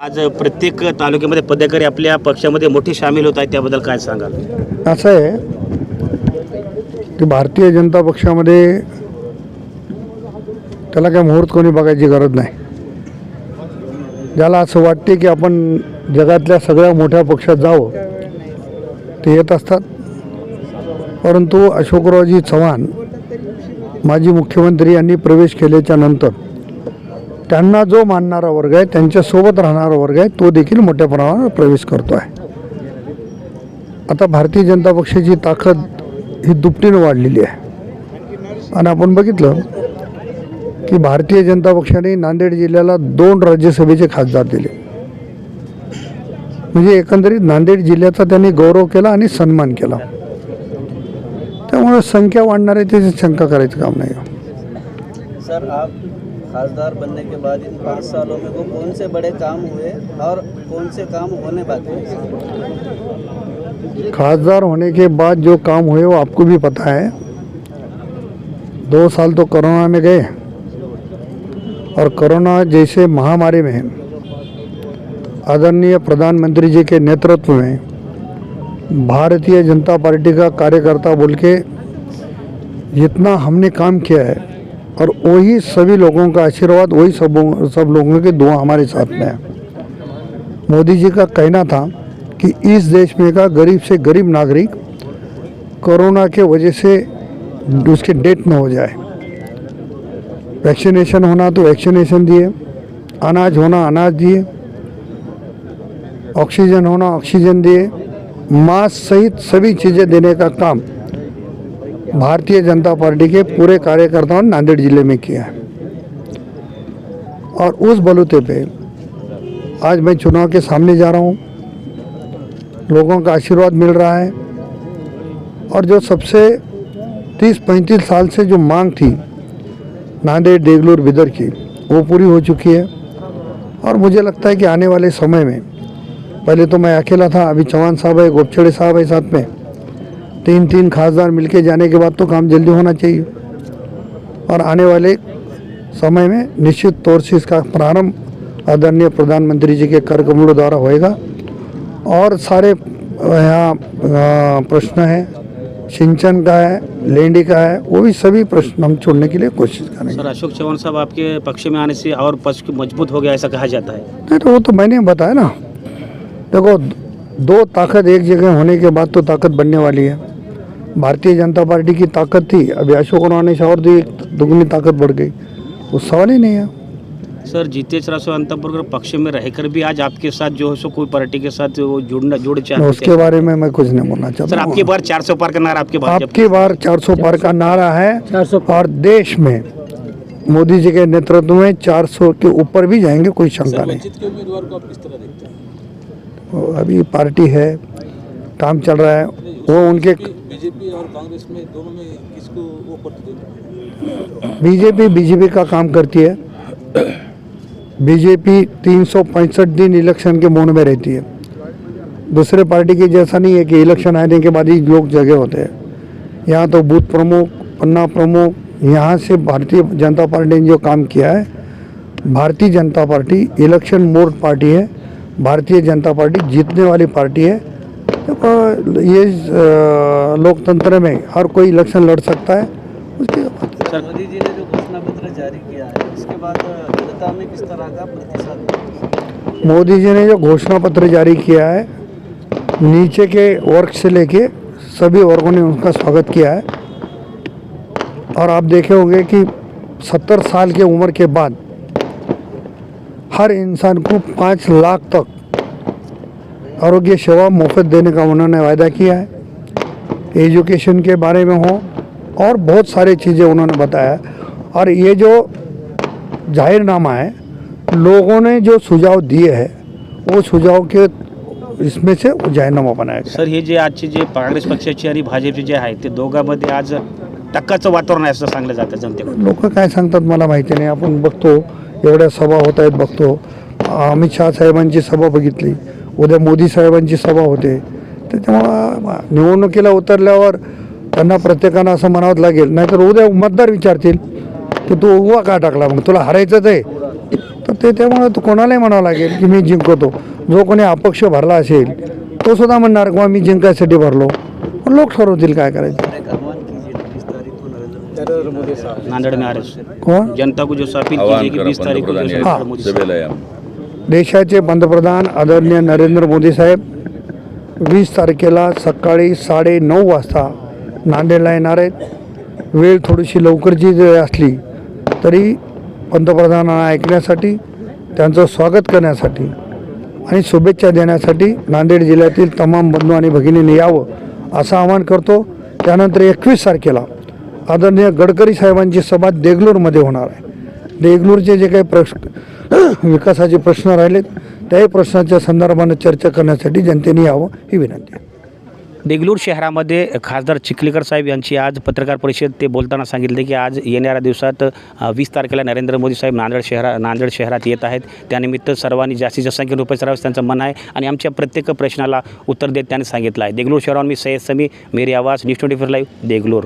आज प्रत्येक तालुक्यामध्ये पदाधिकारी आपल्या पक्षामध्ये मोठे सामील होत आहेत त्याबद्दल काय सांगाल? असं आहे की भारतीय जनता पक्षामध्ये त्याला काय मुहूर्त कोणी बघायची गरज नाही. ज्याला असं वाटते की आपण जगातल्या सगळ्या मोठ्या पक्षात जावं ते येत असतात. परंतु अशोकरावजी चव्हाण माजी मुख्यमंत्री यांनी प्रवेश केल्याच्यानंतर त्यांना जो मानणारा वर्ग आहे त्यांच्यासोबत राहणारा वर्ग आहे तो देखील मोठ्या प्रमाणावर प्रवेश करतो आहे आता भारतीय जनता पक्षाची ताकद ही दुपटीनं वाढलेली आहे. आणि आपण बघितलं की भारतीय जनता पक्षाने नांदेड जिल्ह्याला दोन राज्यसभेचे खासदार दिले. म्हणजे एकंदरीत नांदेड जिल्ह्याचा त्यांनी गौरव केला आणि सन्मान केला. त्यामुळे संख्या वाढणार आहे त्याची शंका करायचं काम नाही. सर खासदार बनने के बाद इन पाँच सालों में वो कौन से बड़े काम हुए और कौन से काम होने बाकी खासदार होने के बाद जो काम हुए वो आपको भी पता है। दो साल तो कोरोना में गए और कोरोना जैसे महामारी में आदरणीय प्रधानमंत्री जी के नेतृत्व में भारतीय जनता पार्टी का कार्यकर्ता बोल के जितना हमने काम किया है और वही सभी लोगों का आशीर्वाद, वही सब सब लोगों की दुआ हमारे साथ में है। मोदी जी का कहना था कि इस देश में का गरीब से गरीब नागरिक कोरोना के वजह से उसके डेथ न हो जाए। वैक्सीनेशन होना तो वैक्सीनेशन दिए, अनाज होना अनाज दिए, ऑक्सीजन होना ऑक्सीजन दिए, मास्क सहित सभी चीज़ें देने का काम भारतीय जनता पार्टी के पूरे कार्यकर्ताओं ने नांदेड़ ज़िले में किया है। और उस बलूते पे आज मैं चुनाव के सामने जा रहा हूँ। लोगों का आशीर्वाद मिल रहा है। और जो सबसे 30-35 साल से जो मांग थी नांदेड़, देगलूर, बिदर की, वो पूरी हो चुकी है। और मुझे लगता है कि आने वाले समय में, पहले तो मैं अकेला था, अभी चौहान साहब है गोपछड़े साहब है साथ में। तीन तीन खासदार मिलके जाने के बाद तो काम जल्दी होना चाहिए। और आने वाले समय में निश्चित तौर से इसका प्रारंभ आदरणीय प्रधानमंत्री जी के कर कमलों द्वारा होएगा। और सारे यहाँ प्रश्न है सिंचन का है लेंडी का है वो भी सभी प्रश्न हम छोड़ने के लिए कोशिश करेंगे। सर अशोक चौहान साहब आपके पक्ष में आने से और पक्ष मज़बूत हो गया ऐसा कहा जाता है? नहीं तो वो तो मैंने बताया ना। देखो दो ताकत एक जगह होने के बाद तो ताकत बनने वाली है। भारतीय जनता पार्टी की ताकत थी अभी अशोक से और दी दुगनी ताकत बढ़ गई। वो सवाल ही नहीं है। सर जीतेश रासो अंतपुर पक्ष में रहकर भी आज आपके साथ जो है सो कोई पार्टी के साथ वो जुड़ना जुड़ चाहते हैं। उसके बारे में मैं कुछ नहीं बोलना सर चाहता आपकी हूँ बार 400 पार का नारा आपके भाजपा आपकी बार 400 पार का नारा है 400 और देश में मोदी जी के नेतृत्व में 400 के ऊपर भी जाएँगे कोई शंका नहीं। के को अभी पार्टी है काम चल रहा है। वो उनके बीजेपी और कांग्रेस में दोनों में किसको वो प्रतिद्वंद बीजेपी बीजेपी का काम करती है। बीजेपी तीन सौ पैंसठ दिन इलेक्शन के मोड में रहती है। दूसरे पार्टी की जैसा नहीं है कि इलेक्शन आने के बाद ही लोग जगह होते हैं। यहाँ तो बूथ प्रमुख, पन्ना प्रमुख, यहाँ से भारतीय जनता पार्टी ने जो काम किया है, Bharatiya Janata party election mode party है। भारतीय जनता पार्टी जीतने वाली पार्टी है। देखो ये लोकतंत्र में हर कोई इलेक्शन लड़ सकता है। उसके मोदी जी ने जो घोषणा पत्र जारी किया है इसके बाद जनता में किस तरह का प्रतिशत मोदी जी ने जो घोषणा पत्र जारी किया है नीचे के वर्ग से लेके सभी वर्गों ने उनका स्वागत किया है। और आप देखे होंगे कि सत्तर साल की उम्र के बाद हर इंसान को पाँच लाख तक आरोग्य सेवा मुफ्त देने का उन्होंने वायदा किया है। एजुकेशन के बारे में हो और बहुत सारी चीज़ें उन्होंने बताया। और ये जो जाहिरनामा है लोगों ने जो सुझाव दिए हैं वो सुझाव के इसमें से जाहीरनामा बनाया सर हे जे आजचे जे काँग्रेस पक्षाचे आणि भाजपचे जे आहे ते दोघांमध्ये आज टक्काचं वातावरण आहे असं सांगलं जातं जनतेकडून. लोक काय सांगतात मला माहिती नाही. आपण बघतो एवढ्या सभा होत आहेत बघतो. अमित शहा साहेबांची सभा बघितली. उद्या मोदी साहेबांची सभा होते. त्याच्यामुळं निवडणुकीला उतरल्यावर त्यांना प्रत्येकानं असं म्हणावं लागेल. नाहीतर उद्या मतदार विचारतील की तू उभा का टाकला? मग तुला हरायचंच आहे. तर ते त्यामुळे तो कोणालाही म्हणावं लागेल की मी जिंकवतो जो कोणी अपक्ष भरला असेल तो सुद्धा म्हणणार किंवा मी जिंकायसाठी भरलो. पण लोक ठरवतील काय करायचं. एक आह्वान कीजिए बीस तारीख को नरेंद्र मोदी साहब. नांदेड़ में आ रहे कोण? जनता को जो अपील कि करा बीस तारीख को जो देशाचे पंतप्रधान आदरणीय नरेंद्र मोदी साहेब वीस तारखेला सकाळी साडे नऊ वाजता नांदेडला येणार आहेत. वेळ थोडीशी लवकरची जरी असली तरी पंतप्रधानांना ऐकण्यासाठी त्यांचं स्वागत करण्यासाठी आणि शुभेच्छा देण्यासाठी नांदेड जिल्ह्यातील तमाम बंधू आणि भगिनींनी यावं असं आवाहन करतो. त्यानंतर एकवीस तारखेला आदरणीय गडकरी साहेबांची सभा देगलूरमध्ये होणार आहे. देगलूरचे जे काही प्रश्न विकासाचे प्रश्न राहिलेत. त्याही प्रश्नाच्या संदर्भानं चर्चा करण्यासाठी जनतेने यावं ही विनंती आहे. देगलूर शहरामध्ये खासदार चिखलीकर साहेब यांची आज पत्रकार परिषद ते बोलताना सांगितले की आज येणाऱ्या दिवसात वीस तारखेला नरेंद्र मोदी साहेब नांदेड शहरा नांदेड शहरात येत आहेत. त्यानिमित्त सर्वांनी जास्तीत जास्त संख्येने उपस्थित राहावं त्यांचं मन आहे आणि आमच्या प्रत्येक प्रश्नाला उत्तर देत त्यांनी सांगितलं आहे. देगलूर शहरावर मी सय्यद समी मेरी आवाज news twenty four live Deglur.